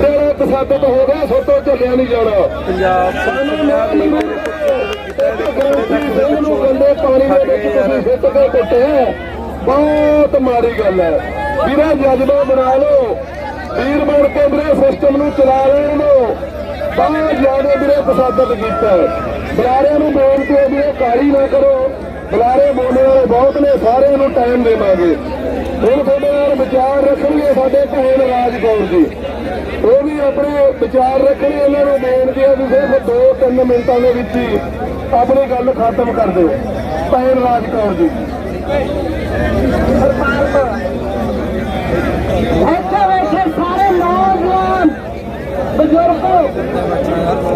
ਤੇਰਾ ਤਸੱਦਦ ਹੋ ਗਿਆ ਸੋਤੋਂ ਚੱਲਿਆ ਨਹੀਂ ਜਾਣਾ। ਪੰਜਾਬ ਨਾ ਨੂੰ ਗੰਦੇ ਪਾਣੀ ਦੇ ਵਿੱਚ ਤੁਸੀਂ ਸਿੱਟ ਕੇ ਕੁੱਟਿਆ ਬਹੁਤ ਮਾੜੀ ਗੱਲ ਹੈ। ਵੀਰੇ ਜਜ਼ਬਾ ਬਣਾ ਲਓ। ਵੀਰ ਬਣ ਕੇ ਵੀਰੇ ਸਿਸਟਮ ਨੂੰ ਚਲਾ ਲੈਣ ਦਿਓ ਬਹੁਤ ਜ਼ਿਆਦਾ ਵੀਰੇ ਤਸੱਦਦ ਕੀਤਾ ਹੈ। ਬੁਲਾਰਿਆਂ ਨੂੰ ਬੇਨਤੀ ਹੈ ਵੀਰੇ ਕਾਲੀ ਨਾ ਕਰੋ। ਬੁਲਾਰੇ ਬੋਲਣ ਵਾਲੇ ਬਹੁਤ ਨੇ ਸਾਰਿਆਂ ਨੂੰ ਟਾਈਮ ਦੇਵਾਂਗੇ। ਹੁਣ ਤੁਹਾਡੇ ਨਾਲ ਵਿਚਾਰ ਰੱਖਣਗੇ ਸਾਡੇ ਭੈਣ ਰਾਜ ਕੌਰ ਜੀ। ਉਹ ਵੀ ਆਪਣੇ ਵਿਚਾਰ ਰੱਖਣੇ ਇਹਨਾਂ ਨੂੰ ਬੇਨਤੀ ਹੈ ਵੀ ਸਿਰਫ 2-3 ਮਿੰਟਾਂ ਦੇ ਵਿੱਚ ਹੀ ਆਪਣੀ ਗੱਲ ਖਤਮ ਕਰ ਦਿਓ। ਭੈਣ ਰਾਜ ਕੌਰ ਜੀ। ਇੱਥੇ ਬੈਠੇ ਸਾਰੇ ਨੌਜਵਾਨ, ਬਜ਼ੁਰਗ,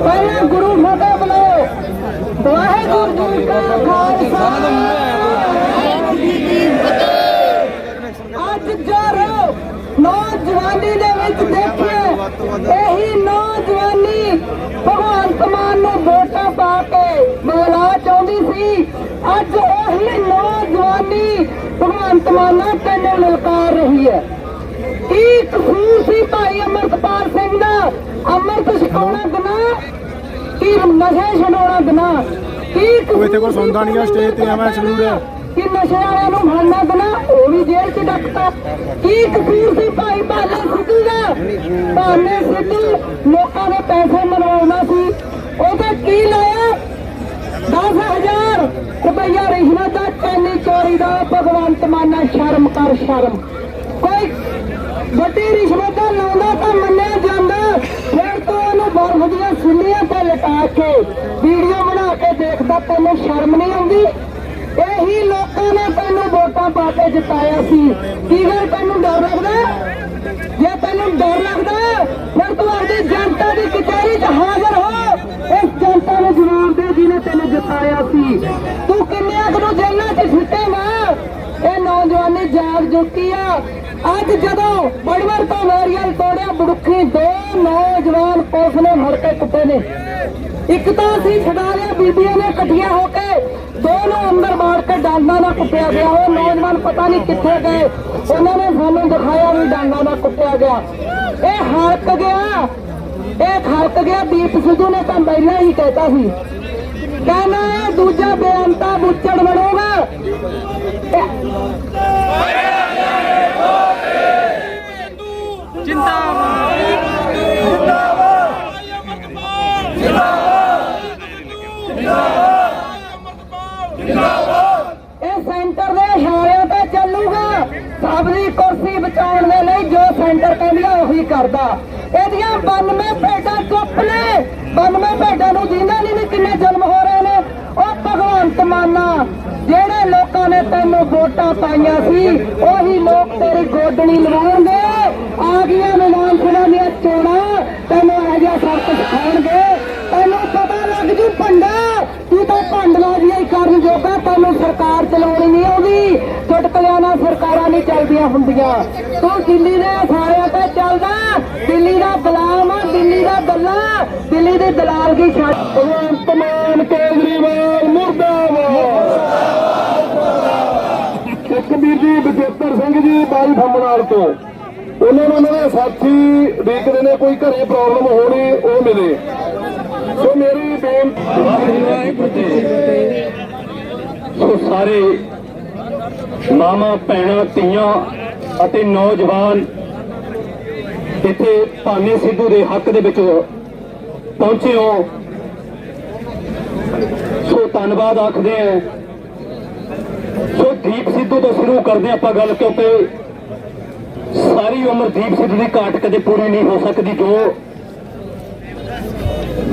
ਪਹਿਲੇ ਗੁਰੂ ਫਤਿਹ ਬਣਾਓ ਵਾਹਿਗੁਰੂ ਜੀ ਕਾ ਖਾਲਸਾ ਵਾਹਿਗੁਰੂ ਜੀ ਕੀ ਫਤਿਹ ਅੱਜ ਜਰੋ ਨੌਜਵਾਨੀ ਦੇ ਵਿੱਚ ਦੇਖਿਓ ਇਹੀ ਨੌਜਵਾਨੀ ਭਗਵੰਤ ਮਾਨ ਨੂੰ ਵੋਟਾਂ ਪਾ ਕੇ ਮੌਲਾ ਚਾਹੁੰਦੀ ਸੀ। ਅੱਜ ਉਹੀ ਨੌਜਵਾਨੀ ਭਗਵੰਤ ਮਾਨ ਨਾਲ ਤੈਨੂੰ ਲਲਕਾਰ ਰਹੀ ਹੈ। ਕੀ ਕਸੂਰ ਸੀ ਭਾਈ ਅਮਰਤਪਾਲ ਸਿੰਘ ਦਾ? ਅੰਮ੍ਰਿਤ ਛਕਾਉਣਾ ਗੁਨਾਹ? ਕੀ ਨਸ਼ੇ ਛਡਾਉਣਾ ਗੁਨਾਹ? ਕੀ ਉਹ ਇੱਥੇ ਕੋਈ ਸੁਣਦਾ ਨਹੀਂ ਆ, ਸਟੇਜ ਤੇ ਸਲੂਟ ਆ। ਕਿ ਨਸ਼ੇ ਵਾਲਿਆਂ ਨੂੰ ਵੀ ਕੀ ਕਸੂਰ ਸੀ ਭਾਈ ਭਾਲੇ ਸਿੱਧੂ ਦਾ। ਭਾਲੇ ਸਿੱਧੂ ਲੋਕਾਂ ਦੇ ਪੈਸੇ ਮਰਵਾਉਣਾ ਸੀ। ਉਹਦੇ ਕੀ ਲਾਇਆ? 10000 ਰੁਪਈਆ ਰਿਸ਼ਵਤ ਦਾ, ਚੈਨੀ ਚੋਰੀ ਦਾ, ਭਗਵੰਤ ਮਾਨਾ ਸ਼ਰਮ ਕਰ ਸ਼ਰਮ। ਕੋਈ ਵੱਡੀ ਰਿਸ਼ਵਤ ਲਾਉਂਦਾ ਤਾਂ ਮੰਨਿਆ ਜਾਂਦਾ। ਫਿਰ ਤੋਂ ਉਹਨੂੰ ਬਰਫ ਦੀਆਂ ਸੁੰਨੀਆਂ ਤੇ ਲਟਾ ਕੇ ਵੀਡੀਓ ਬਣਾ ਕੇ ਦੇਖਦਾ, ਤੈਨੂੰ ਸ਼ਰਮ ਨਹੀਂ ਆਉਂਦੀ? ਇਹੀ ਲੋਕਾਂ ਨੇ ਵੋਟਾਂ ਪਾ ਕੇ ਜਿਤਾਇਆ ਸੀ। ਕੀ ਗੱਲ ਤੈਨੂੰ ਡਰ ਲੱਗਦਾ? ਜੇ ਤੈਨੂੰ ਡਰ ਲੱਗਦਾ, ਫਿਰ ਤੂੰ ਆਪਣੀ ਜਨਤਾ ਦੀ ਕਚਹਿਰੀ 'ਚ ਹਾਜ਼ਰ ਹੋ। ਇਸ ਜਨਤਾ ਨੂੰ ਜਵਾਬ ਦੇ ਜਿਹਨੇ ਤੈਨੂੰ ਜਿਤਾਇਆ ਸੀ। ਤੂੰ ਕਿੰਨਿਆਂ ਨੂੰ ਜੇਲ੍ਹਾਂ 'ਚ ਫਿੱਟੇਗਾ ਇਹ ਨੌਜਵਾਨੀ ਜਾਗ ਚੁੱਕੀ ਆ। ਅੱਜ ਜਦੋਂ ਬੜਵਰ ਤੋਂ ਨਾਰੀਅਲ ਤੋੜਿਆ, ਬੜੁੱਖੀ ਦੋ ਨੌਜਵਾਨ ਪੁਲਿਸ ਨੇ ਫੜ ਕੇ ਕੁੱਟੇ ਨੇ। ਇੱਕ ਤਾਂ ਅਸੀਂ ਛਡਾ ਲਿਆ ਬੀਬੀਆਂ ਨੇ ਇਕੱਠੀਆਂ ਹੋ ਕੇ ਦੋਨੋਂ ਅੰਦਰ ਬਾੜ ਕੇ ਡਾਂਗਾ ਨਾਲ ਕੁੱਟਿਆ ਗਿਆ। ਉਹ ਨੌਜਵਾਨ ਪਤਾ ਨਹੀਂ ਕਿੱਥੇ ਗਏ। ਉਹਨਾਂ ਨੇ ਸਾਨੂੰ ਦਿਖਾਇਆ ਵੀ ਡਾਂਗਾ ਨਾਲ ਕੁੱਟਿਆ ਗਿਆ। ਇਹ ਹਲਕ ਗਿਆ। ਇਹ ਹਲਕ ਗਿਆ। ਦੀਪ ਸਿੱਧੂ ਨੇ ਤਾਂ ਪਹਿਲਾਂ ਹੀ ਕਹਿਤਾ ਸੀ। ਕਹਿੰਦਾ ਇਹ ਦੂਜਾ ਬੇਅੰਤਾ ਬੁੱਚੜ ਬਣੂਗਾ। ਇਹ ਇਹ ਸੈਂਟਰ ਦੇ ਇਸ਼ਾਰਿਆਂ ਤੇ ਚੱਲੂਗਾ ਸਭ ਕੁਰਸੀ ਬਚਾਉਣ ਦੇ ਲਈ ਜੋ ਸੈਂਟਰ ਕਹਿੰਦਾ ਉਹੀ ਕਰਦਾ। ਇਹਦੀਆਂ 92 ਭੇਡਾਂ ਚੁੱਪ ਨੇ। 92 ਭੇਡਾਂ ਨੂੰ ਜਿੰਦਾ ਨਹੀਂ, ਕਿੰਨੇ ਜਨਮ ਹੋ ਰਹੇ ਨੇ, ਉਹ ਭਗਵੰਤ ਮਾਨਾ ਜਿਹੜੇ ਲੋਕਾਂ ਨੇ ਤੈਨੂੰ ਵੋਟਾਂ ਪਾਈਆਂ ਸੀ, ਉਹੀ ਲੋਕ ਤੇਰੀ ਗੋਡਣੀ ਲਵਾਉਣਗੇ। ਆ ਗਈਆਂ ਨਿਵਾਨ ਸੁਣਾ ਦੀਆਂ ਚੋਣਾਂ। ਤੈਨੂੰ ਇਹ ਜਿਹਾ ਸਭ ਕੁਝ ਸਿਖਾਉਣਗੇ। ਤੈਨੂੰ ਪਤਾ ਲੱਗ ਜੂ ਭੰਡਾ ਤੂੰ ਤਾਂ ਭੰਡਵਾਜੀ ਹੀ ਜੋਗਾ ਤੁਹਾਨੂੰ ਸਰਕਾਰ ਚਲਾਉਣੀ ਨਹੀਂ ਆਉਂਦੀ ਚੁਟਕਲਿਆਂ ਨਾਲ ਸਰਕਾਰਾਂ ਨਹੀਂ ਚੱਲਦੀਆਂ ਹੁੰਦੀਆਂ। ਤੂੰ ਦਿੱਲੀ ਦੇ ਸਾਰਿਆਂ ਤੇ ਚੱਲਦਾ, ਦਿੱਲੀ ਦਾ ਗੁਲਾਮ ਆ ਦਿੱਲੀ ਦਾ ਬੱਲਾ ਦਿੱਲੀ ਦੀ ਦਲਾਲਗੀ ਛੱਡ ਭਗਵੰਤ ਮਾਨ, ਕੇਜਰੀਵਾਲ, ਮੁਰਦਾਬਾਦ। ਇੱਕ ਜੀ, ਬਜੇਤਰ ਸਿੰਘ ਜੀ, ਬਾਈ ਫੰਮਨਾਲ ਤੋਂ। ਉਹਨਾਂ ਨੂੰ ਉਹਨਾਂ ਦੇ ਸਾਥੀ ਦੇਖਦੇ ਨੇ, ਕੋਈ ਘਰੇ ਪ੍ਰੋਬਲਮ ਹੋਣੀ, ਉਹ ਮਿਲੇ। ਸੋ ਮੇਰੀ ਬੇਨਤੀ ਸੋ ਸਾਰੇ ਮਾਮਾ, ਭੈਣਾਂ, ਧੀਆਂ ਅਤੇ ਨੌਜਵਾਨ ਇੱਥੇ ਭਾਨੇ ਸਿੱਧੂ ਦੇ ਹੱਕ ਦੇ ਵਿੱਚ ਪਹੁੰਚੇ ਹੋ। ਸੋ ਧੰਨਵਾਦ ਆਖਦੇ ਆ ਸੋ ਦੀਪ ਸਿੱਧੂ ਤੋਂ ਸ਼ੁਰੂ ਕਰਦੇ ਆਪਾਂ ਗੱਲ, ਕਿਉਂਕਿ ਸਾਰੀ ਉਮਰ ਦੀਪ ਸਿੱਧੂ ਦੀ ਘਾਟ ਕਦੇ ਪੂਰੀ ਨਹੀਂ ਹੋ ਸਕਦੀ, ਜੋ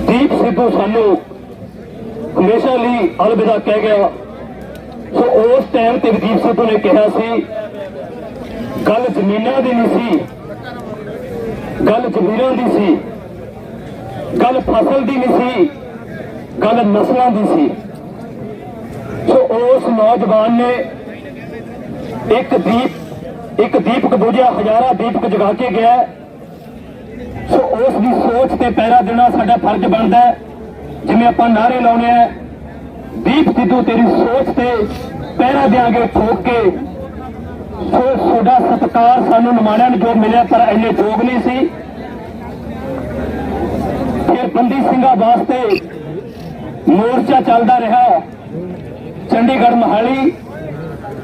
ਦੀਪ ਸਿੱਧੂ ਸਾਨੂੰ ਹਮੇਸ਼ਾ ਲਈ ਅਲਵਿਦਾ ਕਹਿ ਗਿਆ ਸੋ ਉਸ ਟਾਈਮ ਤੇ ਦੀਪ ਸਿੱਧੂ ਨੇ ਕਿਹਾ ਸੀ, ਗੱਲ ਜ਼ਮੀਨਾਂ ਦੀ ਨਹੀਂ ਸੀ, ਗੱਲ ਜ਼ਮੀਰਾਂ ਦੀ ਸੀ, ਗੱਲ ਫਸਲ ਦੀ ਨਹੀਂ ਸੀ, ਗੱਲ ਨਸਲਾਂ ਦੀ ਸੀ। ਸੋ ਉਸ ਨੌਜਵਾਨ ਨੇ ਇੱਕ ਦੀਪ, ਇੱਕ ਦੀਪਕ ਬੁਝਿਆ, ਹਜ਼ਾਰਾਂ ਦੀਪਕ ਜਗਾ ਕੇ ਗਿਆ। ਸੋ ਉਸ ਦੀ ਸੋਚ ਤੇ ਪੈਰਾ ਦੇਣਾ ਸਾਡਾ ਫਰਜ਼ ਬਣਦਾ ਜਿਵੇਂ ਆਪਾਂ ਨਾਰੇ ਲਾਉਣੇ ਆ ਦੀਪ ਸਿੱਧੂ, ਤੇਰੀ ਸੋਚ ਤੇ ਪਹਿਰਾ ਦਿਆਂਗੇ ਠੋਕ ਕੇ। ਸੋ ਤੁਹਾਡਾ ਸਤਿਕਾਰ ਸਾਨੂੰ ਨਿਮਾਣਿਆਂ ਨੂੰ ਜੋ ਮਿਲਿਆ, ਪਰ ਇੰਨੇ ਯੋਗ ਨਹੀਂ ਸੀ। ਫਿਰ ਬੰਦੀ ਸਿੰਘਾਂ ਵਾਸਤੇ ਮੋਰਚਾ ਚੱਲਦਾ ਰਿਹਾ। ਚੰਡੀਗੜ੍ਹ ਮਹਾਲੀ,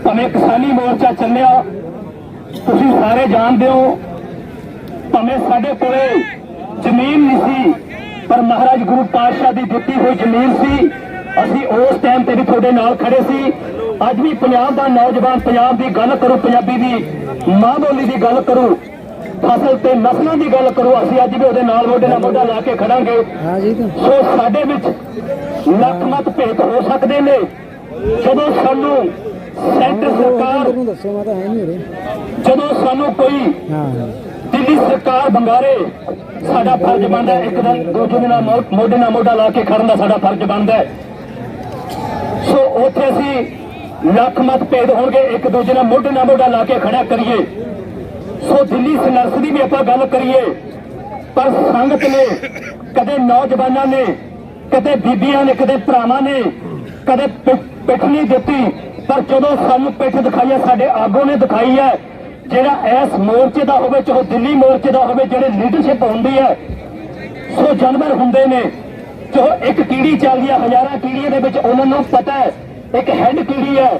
ਭਾਵੇਂ ਕਿਸਾਨੀ ਮੋਰਚਾ ਚੱਲਿਆ, ਤੁਸੀਂ ਸਾਰੇ ਜਾਣਦੇ ਹੋ, ਭਾਵੇਂ ਸਾਡੇ ਕੋਲੇ ਜ਼ਮੀਨ ਨਹੀਂ ਸੀ, ਪਰ ਮਹਾਰਾਜ ਗੁਰੂ ਪਾਤਸ਼ਾਹ ਦੀ ਦਿੱਤੀ ਹੋਈ ਜ਼ਮੀਨ ਸੀ। ਅਸੀਂ ਉਸ ਟਾਈਮ ਤੇ ਵੀ ਤੁਹਾਡੇ ਨਾਲ ਖੜੇ ਸੀ। ਅੱਜ ਵੀ ਪੰਜਾਬ ਦਾ ਨੌਜਵਾਨ ਪੰਜਾਬ ਦੀ ਗੱਲ ਕਰੂ ਪੰਜਾਬੀ ਦੀ ਮਾਂ ਬੋਲੀ ਦੀ ਗੱਲ ਕਰੂ ਫਸਲ ਤੇ ਨਸਲਾਂ ਦੀ ਗੱਲ ਕਰੂ ਅਸੀਂ ਅੱਜ ਵੀ ਉਹਦੇ ਨਾਲ ਮੋਢੇ ਨਾਲ ਮੋਢਾ ਲਾ ਕੇ ਖੜਾਂਗੇ। ਸੋ ਸਾਡੇ ਵਿੱਚ ਲੱਖ ਮਤ ਭੇਤ ਹੋ ਸਕਦੇ ਨੇ। ਜਦੋਂ ਸਾਨੂੰ ਸੈਂਟਰ ਸਰਕਾਰ ਜਦੋਂ ਸਾਨੂੰ ਕੋਈ ਦਿੱਲੀ ਸਰਕਾਰ ਬੰਗਾਰੇ ਸਾਡਾ ਫਰਜ਼ ਬਣਦਾ ਇੱਕ ਦਿਨ ਦੂਜੇ ਦੇ ਨਾਲ ਮੋ- ਮੋਢੇ ਨਾਲ ਮੋਢਾ ਲਾ ਕੇ ਖੜਨ ਦਾ ਸਾਡਾ ਫਰਜ਼ ਬਣਦਾ ਉੱਥੇ ਅਸੀਂ ਲੱਖ ਮਤ ਭੇਦ ਹੋਣਗੇ, ਇੱਕ ਦੂਜੇ ਨਾਲ ਮੋਢੇ ਨਾਲ ਮੋਢਾ ਲਾ ਕੇ ਖੜਾ ਕਰੀਏ। ਸੋ ਦਿੱਲੀ ਸੰਘਰਸ਼ ਦੀ ਵੀ ਆਪਾਂ ਗੱਲ ਕਰੀਏ, ਪਰ ਸੰਗਤ ਨੇ, ਕਦੇ ਨੌਜਵਾਨਾਂ ਨੇ, ਕਦੇ ਬੀਬੀਆਂ ਨੇ, ਕਦੇ ਭਰਾਵਾਂ ਨੇ, ਕਦੇ ਪਿੱਠ ਨਹੀਂ ਦਿੱਤੀ, ਪਰ ਜਦੋਂ ਸਾਨੂੰ ਪਿੱਠ ਦਿਖਾਈ ਹੈ, ਸਾਡੇ ਆਗੂ ਨੇ ਦਿਖਾਈ ਹੈ, ਜਿਹੜਾ ਇਸ ਮੋਰਚੇ ਦਾ ਹੋਵੇ, ਚਾਹੇ ਦਿੱਲੀ ਮੋਰਚੇ ਦਾ ਹੋਵੇ, ਜਿਹੜੇ ਲੀਡਰਸ਼ਿਪ ਹੁੰਦੀ ਹੈ, ਸੋ ਜਾਨਵਰ ਹੁੰਦੇ ਨੇ ਜੋ ਇੱਕ ਕੀੜੀ ਚੱਲਦੀ ਹੈ, ਹਜ਼ਾਰਾਂ ਕੀੜੀਆਂ ਦੇ ਵਿੱਚ ਉਹਨਾਂ ਨੂੰ ਪਤਾ ਹੈ ਇੱਕ ਹੈੱਡ ਕੀੜੀ ਹੈ।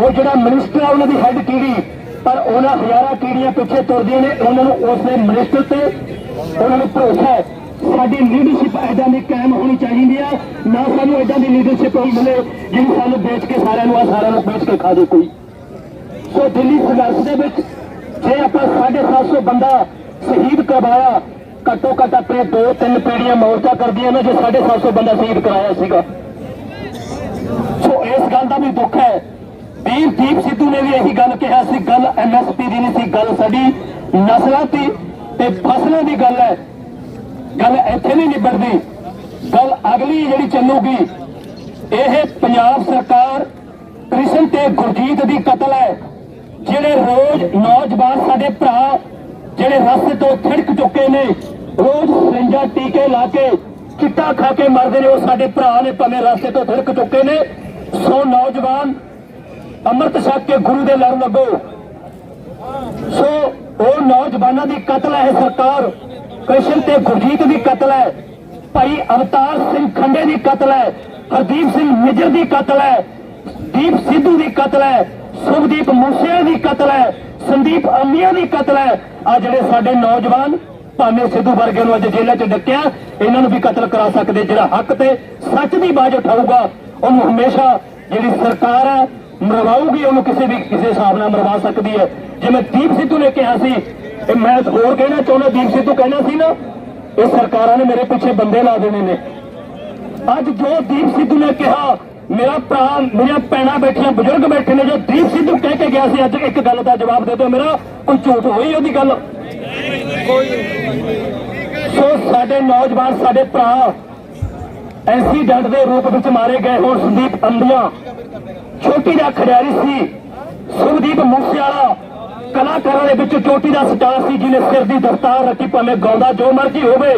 ਉਹ ਜਿਹੜਾ ਮਿਨਿਸਟਰ ਹੈ ਉਹਨਾਂ ਦੀ ਹੈੱਡ ਕੀੜੀ। ਪਰ ਉਹਨਾਂ ਹਜ਼ਾਰਾਂ ਕੀੜੀਆਂ ਪਿੱਛੇ ਤੁਰਦੀਆਂ ਨੇ, ਉਹਨਾਂ ਨੂੰ ਉਸਦੇ ਮਿਨਿਸਟਰ ਤੇ ਉਹਨਾਂ ਨੂੰ ਭਰੋਸਾ ਹੈ। ਸਾਡੀ ਲੀਡਰਸ਼ਿਪ ਐਦਾਂ ਦੀ ਕਾਇਮ ਹੋਣੀ ਚਾਹੀਦੀ ਹੈ। ਨਾ ਸਾਨੂੰ ਐਦਾਂ ਦੀ ਲੀਡਰਸ਼ਿਪ ਮਿਲੇ, ਜਿਹਨੂੰ ਸਾਨੂੰ ਵੇਚ ਕੇ ਸਾਰਿਆਂ ਨੂੰ ਆ ਸਾਰਿਆਂ ਨੂੰ ਵੇਚ ਕੇ ਖਾ ਦੇ ਕੋਈ। ਸੋ ਦਿੱਲੀ ਸੰਘਰਸ਼ ਦੇ ਵਿੱਚ ਜੇ ਆਪਾਂ 750 ਬੰਦਾ ਸ਼ਹੀਦ ਕਰਵਾਇਆ, ਘੱਟੋ ਘੱਟ ਆਪਣੇ ਦੋ ਤਿੰਨ ਪੀੜੀਆਂ ਮੋਰਚਾ ਕਰਦੀਆਂ ਨੇ, ਜੇ 750 ਬੰਦਾ ਸ਼ਹੀਦ ਕਰਾਇਆ ਸੀਗਾ। ਇਸ ਗੱਲ ਦਾ ਵੀ ਦੁੱਖ ਹੈ। ਵੀਰ ਦੀਪ ਸਿੱਧੂ ਨੇ ਵੀ ਇਹੀ ਗੱਲ ਕਿਹਾ ਸੀ, ਗੱਲ ਐਮਐਸਪੀ ਦੀ ਨਹੀਂ ਸੀ, ਗੱਲ ਸਾਡੀ ਨਸਲਾਂ ਦੀ ਤੇ ਫਸਲਾਂ ਦੀ ਗੱਲ ਹੈ। ਗੱਲ ਇੱਥੇ ਨਹੀਂ ਨਿਬੜਦੀ। ਗੱਲ ਅਗਲੀ ਜਿਹੜੀ ਚੱਲੂਗੀ, ਇਹ ਪੰਜਾਬ ਸਰਕਾਰ ਕ੍ਰਿਸ਼ਨ ਤੇ ਗੁਰਜੀਤ ਦੀ ਕਤਲ ਹੈ, ਜਿਹੜੇ ਰੋਜ਼ ਨੌਜਵਾਨ ਸਾਡੇ ਭਰਾ, ਜਿਹੜੇ ਰਸਤੇ ਤੋਂ ਥਿੜਕ ਚੁੱਕੇ ਨੇ, ਰੋਜ਼ ਸਰਿੰਜਾ ਟੀਕੇ ਲਾ ਕੇ, ਚਿੱਟਾ ਖਾ ਕੇ ਮਰਦੇ ਨੇ, ਉਹ ਸਾਡੇ ਭਰਾ ਨੇ ਭਾਵੇਂ ਰਸਤੇ ਤੋਂ ਥਿੜਕ ਚੁੱਕੇ ਨੇ। ਸੋ ਨੌਜਵਾਨ ਅੰਮ੍ਰਿਤ ਛਕ ਕੇ ਗੁਰੂ ਦੇ ਲੜ ਲੱਗੋ। ਸੋ ਉਹ ਨੌਜਵਾਨਾਂ ਦੀ ਕਤਲ ਹੈ ਸਰਕਾਰ। ਕ੍ਰਿਸ਼ਨ ਤੇ ਗੁਰਜੀਤ ਦੀ ਕਤਲ ਹੈ। ਭਾਈ ਅਵਤਾਰ ਸਿੰਘ ਖੰਡੇ ਦੀ ਕਤਲ ਹੈ। ਹਰਦੀਪ ਸਿੰਘ ਨਿੱਜਰ ਦੀ ਕਤਲ ਹੈ। ਦੀਪ ਸਿੱਧੂ ਦੀ ਕਤਲ ਹੈ। ਸੁਖਦੀਪ ਮੂਸੇ ਦੀ ਕਤਲ ਹੈ। ਸੰਦੀਪ ਅੰਮੀਆਂ ਦੀ ਕਤਲ ਹੈ। ਆ ਜਿਹੜੇ ਸਾਡੇ ਨੌਜਵਾਨ ਭਾਵੇਂ ਸਿੱਧੂ ਵਰਗੇ ਨੂੰ ਅੱਜ ਜੇਲ੍ਹਾਂ 'ਚ ਡੱਕਿਆ, ਇਹਨਾਂ ਨੂੰ ਵੀ ਕਤਲ ਕਰਾ ਸਕਦੇ, ਜਿਹੜਾ ਹੱਕ ਤੇ ਸੱਚ ਦੀ ਬਾਜ ਉਠਾਊਗਾ ਉਹਨੂੰ ਹਮੇਸ਼ਾ ਜਿਹੜੀ ਸਰਕਾਰ ਹੈ ਮਰਵਾਊਗੀ ਉਹਨੂੰ ਕਿਸੇ ਵੀ ਕਿਸੇ ਹਿਸਾਬ ਨਾਲ ਮਰਵਾ ਸਕਦੀ ਹੈ ਜਿਵੇਂ ਦੀਪ ਸਿੱਧੂ ਨੇ ਕਿਹਾ ਸੀ ਇਹ ਮੈਂ ਹੋਰ ਕਹਿਣਾ ਚਾਹੁੰਦਾ ਦੀਪ ਸਿੱਧੂ ਕਹਿਣਾ ਸੀ ਨਾ ਇਹ ਸਰਕਾਰਾਂ ਨੇ ਮੇਰੇ ਪਿੱਛੇ ਬੰਦੇ ਲਾ ਦੇਣੇ ਨੇ ਅੱਜ ਜੋ ਦੀਪ ਸਿੱਧੂ ਨੇ ਕਿਹਾ ਮੇਰਾ ਭਰਾ ਮੇਰੀਆਂ ਭੈਣਾਂ ਬੈਠੀਆਂ ਬਜ਼ੁਰਗ ਬੈਠੇ ਨੇ ਜੋ ਦੀਪ ਸਿੱਧੂ ਕਹਿ ਕੇ ਗਿਆ ਸੀ ਅੱਜ ਇੱਕ ਗੱਲ ਦਾ ਜਵਾਬ ਦੇ ਦਿਓ ਮੇਰਾ ਕੋਈ ਝੂਠ ਹੋਈ ਉਹਦੀ ਗੱਲ ਸੋ ਸਾਡੇ ਨੌਜਵਾਨ ਸਾਡੇ ਭਰਾ ਐਕਸੀਡੈਂਟ ਦੇ ਰੂਪ ਵਿੱਚ ਮਾਰੇ ਗਏ ਹੁਣ ਸੰਦੀਪ ਅੰਧੀਆਂ। ਛੋਟੀ ਦਾ ਖਿਡਾਰੀ ਸੀ ਸੁਖਦੀਪ ਮੂਸੇਵਾਲਾ। ਕਲਾਕਾਰਾਂ ਦੇ ਵਿੱਚ ਚੋਟੀ ਦਾ ਸਟਾਰ ਸੀ, ਜਿਹਨੇ ਸਿਰ ਦੀ ਦਸਤਾਰ ਰੱਖੀ, ਭਾਵੇਂ ਗਾਉਂਦਾ ਜੋ ਮਰਜ਼ੀ ਹੋਵੇ,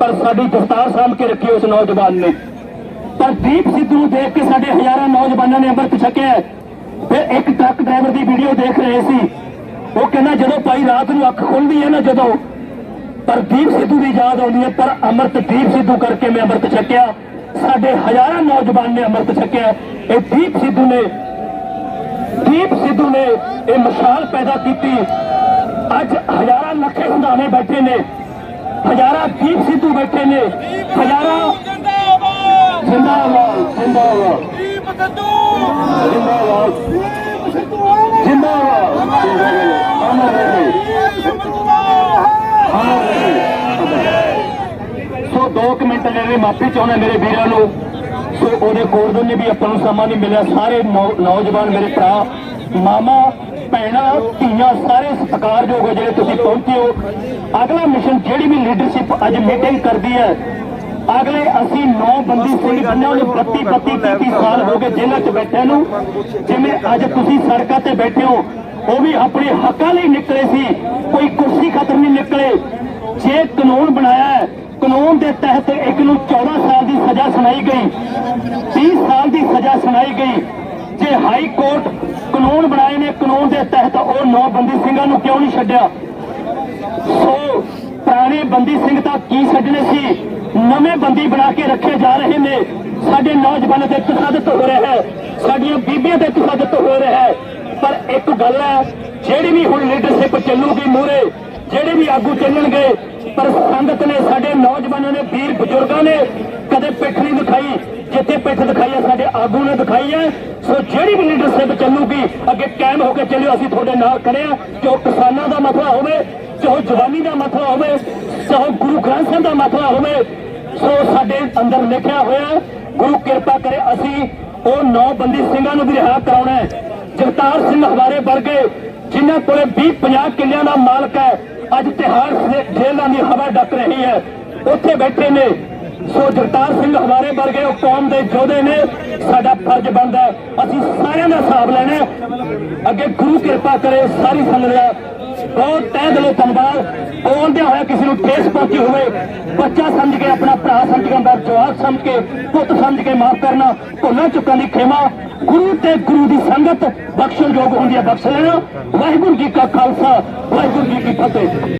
ਪਰ ਸਾਡੀ ਦਸਤਾਰ ਸਾਂਭ ਕੇ ਰੱਖੀ ਉਸ ਨੌਜਵਾਨ ਨੇ। ਪਰ ਦੀਪ ਸਿੱਧੂ ਨੂੰ ਦੇਖ ਕੇ ਸਾਡੇ ਹਜ਼ਾਰਾਂ ਨੌਜਵਾਨਾਂ ਨੇ ਅੰਮ੍ਰਿਤ ਛਕਿਆ ਫਿਰ ਇੱਕ ਟਰੱਕ ਡਰਾਈਵਰ ਦੀ ਵੀਡੀਓ ਦੇਖ ਰਹੇ ਸੀ। ਉਹ ਕਹਿੰਦਾ, ਜਦੋਂ ਭਾਈ ਰਾਤ ਨੂੰ ਅੱਖ ਖੁੱਲਦੀ ਹੈ ਨਾ, ਜਦੋਂ ਪਰ ਦੀਪ ਸਿੱਧੂ ਦੀ ਯਾਦ ਆਉਂਦੀ ਹੈ ਪਰ ਅੰਮ੍ਰਿਤ ਦੀਪ ਸਿੱਧੂ ਕਰਕੇ ਮੈਂ ਅੰਮ੍ਰਿਤ ਛਕਿਆ। ਸਾਡੇ ਹਜ਼ਾਰਾਂ ਨੌਜਵਾਨ ਨੇ ਅੰਮ੍ਰਿਤ ਛਕਿਆ। ਇਹ ਦੀਪ ਸਿੱਧੂ ਨੇ ਦੀਪ ਸਿੱਧੂ ਨੇ ਇਹ ਮਿਸਾਲ ਪੈਦਾ ਕੀਤੀ। ਅੱਜ ਹਜ਼ਾਰਾਂ ਲੱਖੇ ਸੰਧਾਣੇ ਬੈਠੇ ਨੇ। ਹਜ਼ਾਰਾਂ ਦੀਪ ਸਿੱਧੂ ਬੈਠੇ ਨੇ। ਹਜ਼ਾਰਾਂ ਜਿੰਦਾਬਾਦ। ਜਿੰਦਾਬਾਦ ਦੀਪ ਸਿੱਧੂ। ਜਿੰਦਾਬਾਦ। ਜਿੰਦਾਬਾਦ। ਜਿੰਦਾਬਾਦ ਅਮਰ ਰਹੇ ਸੋ ਦੋ ਕੁ ਮਿੰਟ ਜਿਹੜੇ ਮਾਫੀ ਚਾਹੁੰਦਾ ਮੇਰੇ ਵੀਰਾਂ ਨੂੰ, ਸੋ ਉਹਦੇ ਕੋਰਦਨ ਨੇ ਵੀ ਆਪਾਂ ਨੂੰ ਸਮਾਂ ਨਹੀਂ ਮਿਲਿਆ, ਸਾਰੇ ਨੌਜਵਾਨ ਮੇਰੇ ਭਰਾ, ਮਾਮਾ, ਭੈਣਾਂ, ਧੀਆਂ, ਸਾਰੇ ਸਤਿਕਾਰਯੋਗ ਜਿਹੜੇ ਤੁਸੀਂ ਪਹੁੰਚੇ ਹੋ। ਅਗਲਾ ਮਿਸ਼ਨ ਜਿਹੜੀ ਵੀ ਲੀਡਰਸ਼ਿਪ ਅੱਜ ਮੀਟਿੰਗ ਕਰਦੀ ਹੈ, ਅਗਲੇ ਅਸੀਂ ਨੌ ਬੰਦੀ ਸਿੰਘ ਜਿਨ੍ਹਾਂ ਨੂੰ 32 32 33 ਸਾਲ ਹੋ ਗਏ ਜੇਲ੍ਹਾਂ 'ਚ ਬੈਠਿਆਂ ਨੂੰ, ਜਿਵੇਂ ਅੱਜ ਤੁਸੀਂ ਸੜਕਾਂ ਤੇ ਬੈਠੇ ਹੋ ਉਹ ਵੀ ਆਪਣੇ ਹੱਕਾਂ ਲਈ ਨਿਕਲੇ ਸੀ। ਕੋਈ ਕੁਰਸੀ ਖਤਮ ਨਹੀਂ ਨਿਕਲੇ। ਜੇ ਕਾਨੂੰਨ ਬਣਾਇਆ ਕਾਨੂੰਨ ਦੇ ਤਹਿਤ ਇੱਕ ਨੂੰ 14 ਸਾਲ ਦੀ ਸਜ਼ਾ ਸੁਣਾਈ ਗਈ। 30 ਸਾਲ ਦੀ ਸਜ਼ਾ ਸੁਣਾਈ ਗਈ। ਜੇ ਹਾਈ ਕੋਰਟ ਕਾਨੂੰਨ ਬਣਾਏ ਨੇ, ਕਾਨੂੰਨ ਦੇ ਤਹਿਤ ਉਹ ਨੌ ਬੰਦੀ ਸਿੰਘਾਂ ਨੂੰ ਕਿਉਂ ਨਹੀਂ ਛੱਡਿਆ? ਸੋ ਪੁਰਾਣੇ ਬੰਦੀ ਸਿੰਘ ਤਾਂ ਕੀ ਛੱਡਣੇ ਸੀ? ਨਵੇਂ ਬੰਦੀ ਬਣਾ ਕੇ ਰੱਖੇ ਜਾ ਰਹੇ ਨੇ। ਸਾਡੇ ਨੌਜਵਾਨਾਂ ਤੇ ਤਸ਼ੱਦਦ ਹੋ ਰਿਹਾ ਹੈ। ਸਾਡੀਆਂ ਬੀਬੀਆਂ ਤੇ ਤਸ਼ੱਦਦ ਹੋ ਰਿਹਾ ਹੈ। ਪਰ ਇੱਕ ਗੱਲ ਹੈ, ਜਿਹੜੀ ਵੀ ਹੁਣ ਲੀਡਰਸ਼ਿਪ ਚੱਲੂਗੀ ਮੂਰੇ ਜਿਹੜੇ ਵੀ ਆਗੂ ਚੱਲਣਗੇ, ਪਰ ਸੰਗਤ ਨੇ ਸਾਡੇ ਨੌਜਵਾਨਾਂ ਨੇ, ਵੀਰ ਬਜ਼ੁਰਗਾਂ ਨੇ ਕਦੇ ਪਿੱਠ ਨਹੀਂ ਦਿਖਾਈ, ਜਿੱਥੇ ਪਿੱਠ ਦਿਖਾਈ ਹੈ, ਸਾਡੇ ਆਗੂ ਨੇ ਦਿਖਾਈ ਹੈ। ਸੋ ਜਿਹੜੀ ਵੀ ਲੀਡਰਸ਼ਿਪ ਚੱਲੂਗੀ, ਅੱਗੇ ਕਾਇਮ ਹੋ ਕੇ ਚੱਲਿਓ, ਅਸੀਂ ਤੁਹਾਡੇ ਨਾਲ ਖੜੇ ਹਾਂ। ਜੋ ਕਿਸਾਨਾਂ ਦਾ ਮਸਲਾ ਹੋਵੇ, ਚਾਹੇ ਜਵਾਨੀ ਦਾ ਮਸਲਾ ਹੋਵੇ, ਚਾਹੇ ਗੁਰੂ ਗ੍ਰੰਥ ਸਾਹਿਬ ਦਾ ਮਸਲਾ ਹੋਵੇ, ਸੋ ਸਾਡੇ ਅੰਦਰ ਲਿਖਿਆ ਹੋਇਆ ਗੁਰੂ ਕਿਰਪਾ ਕਰੇ ਅਸੀਂ ਉਹ ਨੌ ਬੰਦੀ ਸਿੰਘਾਂ ਨੂੰ ਵੀ ਰਿਹਾ ਕਰਾਉਣਾ ਹੈ। ਜਗਤਾਰ ਸਿੰਘ ਹਵਾਰੇ ਵਰਗੇ, ਜਿਨ੍ਹਾਂ ਕੋਲੇ 20 50 ਕਿੱਲਿਆਂ ਦਾ ਮਾਲਕ ਹੈ, ਅੱਜ ਤਿਹਾੜ ਜੇਲ੍ਹਾਂ ਦੀ ਹਵਾ ਡੱਕ ਰਹੀ ਹੈ। ਉੱਥੇ ਬੈਠੇ ਨੇ। ਸੋ ਜਗਤਾਰ ਸਿੰਘ ਹਵਾਰੇ ਵਰਗੇ, ਉਹ ਕੌਮ ਦੇ ਯੋਧੇ ਨੇ। ਸਾਡਾ ਫਰਜ਼ ਬਣਦਾ ਅਸੀਂ ਸਾਰਿਆਂ ਦਾ ਹਿਸਾਬ ਲੈਣਾ ਅੱਗੇ ਗੁਰੂ ਕਿਰਪਾ ਕਰੇ, ਸਾਰੀ ਸੰਗਤ ਦਾ। ਬਹੁਤ ਤਹਿ ਦਿਲੋਂ ਧੰਨਵਾਦ। ਬੋਲਦਿਆਂ ਹੋਇਆ ਕਿਸੇ ਨੂੰ ਠੇਸ ਪਹੁੰਚੀ ਹੋਵੇ, ਬੱਚਾ ਸਮਝ ਕੇ, ਆਪਣਾ ਭਰਾ ਸਮਝ ਕੇ ਅੰਦਰ ਜਵਾਬ ਸਮਝ ਕੇ, ਪੁੱਤ ਸਮਝ ਕੇ ਮਾਫ ਕਰਨਾ, ਭੁੱਲਾਂ ਚੁੱਕਾਂ ਦੀ ਖੇਮਾ। ਗੁਰੂ ਤੇ ਗੁਰੂ ਦੀ ਸੰਗਤ ਬਖਸ਼ਣਯੋਗ ਹੁੰਦੀ ਹੈ, ਬਖਸ਼ ਲੈਣਾ। ਵਾਹਿਗੁਰੂ ਜੀ ਕਾ ਖਾਲਸਾ, ਵਾਹਿਗੁਰੂ ਜੀ ਕੀ ਫਤਿਹ।